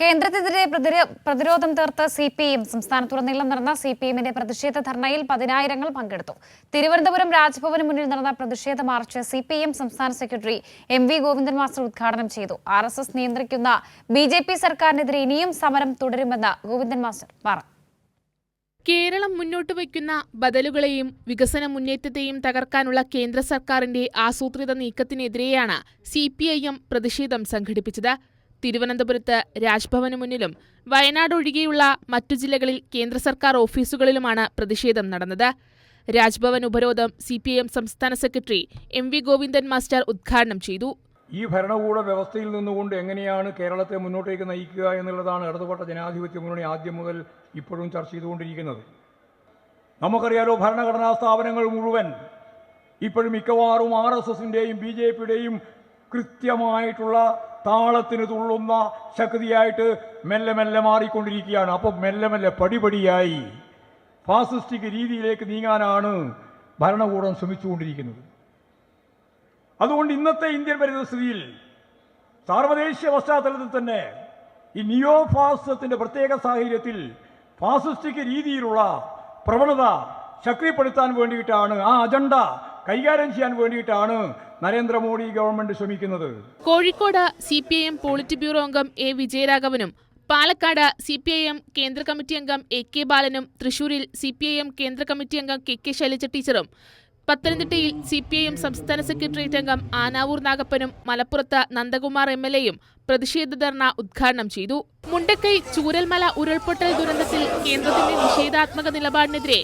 കേന്ദ്രത്തിനെതിരെ പ്രതിരോധം തീർത്ത് C P M സംസ്ഥാനത്തുടനീളം നടന്ന സി പി എമ്മിന്റെ പ്രതിഷേധ ധർണയിൽ പതിനായിരങ്ങൾ പങ്കെടുത്തു. തിരുവനന്തപുരം രാജ്ഭവന് മുന്നിൽ നടന്ന പ്രതിഷേധ മാർച്ച് സി പി എം സംസ്ഥാന secretary M V Govindan master ഉദ്ഘാടനം ചെയ്തു. ആർ എസ് എസ് നിയന്ത്രിക്കുന്ന ബി ജെ പി സർക്കാരിനെതിരെ ഇനിയും സമരം തുടരുമെന്ന് ഗോവിന്ദൻ മാസ്റ്റർ പറഞ്ഞു. കേരളം മുന്നോട്ട് വയ്ക്കുന്ന ബദലുകളെയും വികസന മുന്നേറ്റത്തെയും തകർക്കാനുള്ള കേന്ദ്ര സർക്കാരിന്റെ ആസൂത്രിത നീക്കത്തിനെതിരെയാണ് സി പി ഐ എം പ്രതിഷേധം സംഘടിപ്പിച്ചത്. തിരുവനന്തപുരത്ത് രാജ്ഭവന് മുന്നിലും വയനാട് ഒഴികെയുള്ള മറ്റു ജില്ലകളിൽ കേന്ദ്ര സർക്കാർ ഓഫീസുകളിലുമാണ് പ്രതിഷേധം നടന്നത്. രാജ്ഭവൻ ഉപരോധം സി പി ഐ എം സംസ്ഥാന secretary M V Govindan master ഉദ്ഘാടനം ചെയ്തു. ഈ ഭരണകൂട വ്യവസ്ഥയിൽ നിന്നുകൊണ്ട് എങ്ങനെയാണ് കേരളത്തെ മുന്നോട്ടേക്ക് നയിക്കുക എന്നുള്ളതാണ് ഇടതുപക്ഷ ജനാധിപത്യ മുന്നണി ആദ്യം മുതൽ ഇപ്പോഴും ചർച്ച ചെയ്തുകൊണ്ടിരിക്കുന്നത്. നമുക്കറിയാലോ ഭരണഘടനാ സ്ഥാപനങ്ങൾ മുഴുവൻ ഇപ്പോഴും മിക്കവാറും ആർ എസ് എസിന്റെയും ബി ജെ പിയുടെയും കൃത്യമായിട്ടുള്ള താളത്തിന് തുള്ളുന്ന ശക്തിയായിട്ട് മെല്ലെ മെല്ലെ മാറിക്കൊണ്ടിരിക്കുകയാണ്. അപ്പോൾ മെല്ലെ മെല്ലെ പടിപടിയായി ഫാസിസ്റ്റിക് രീതിയിലേക്ക് നീങ്ങാനാണ് ഭരണകൂടം ശ്രമിച്ചുകൊണ്ടിരിക്കുന്നത്. അതുകൊണ്ട് ഇന്നത്തെ ഇന്ത്യൻ പരിതസ്ഥിതിയിൽ സാർവദേശീയ പശ്ചാത്തലത്തിൽ തന്നെ ഈ നിയോ ഫാസിസത്തിന്റെ പ്രത്യേക സാഹചര്യത്തിൽ ഫാസിസ്റ്റിക് രീതിയിലുള്ള പ്രവണത ശക്തിപ്പെടുത്താൻ വേണ്ടിയിട്ടാണ് ആ അജണ്ട കൈകാര്യം ചെയ്യാൻ വേണ്ടിയിട്ടാണ് നരേന്ദ്രമോദി ഗവൺമെന്റ് ശ്രമിക്കുന്നത്. Kozhikode C P I M polit bureau അംഗം A വിജയരാഘവനും Palakkad C P I M കേന്ദ്ര കമ്മിറ്റി അംഗം എ കെ ബാലനും തൃശൂരിൽ സി പി ഐ എം കേന്ദ്ര കമ്മിറ്റി അംഗം കെ കെ ശൈലജ ടീച്ചറും പത്തനംതിട്ടയിൽ സി പി ഐ എം സംസ്ഥാന സെക്രട്ടേറിയറ്റ് അംഗം ആനാവൂർ നാഗപ്പനും മലപ്പുറത്ത് നന്ദകുമാർ എം എൽ എയും പ്രതിഷേധ ധർണ ഉദ്ഘാടനം ചെയ്തു. മുണ്ടക്കൈ ചൂരൽമല ഉരുൾപൊട്ടൽ ദുരന്തത്തിൽ കേന്ദ്രത്തിന്റെ നിഷേധാത്മക നിലപാടിനെതിരെ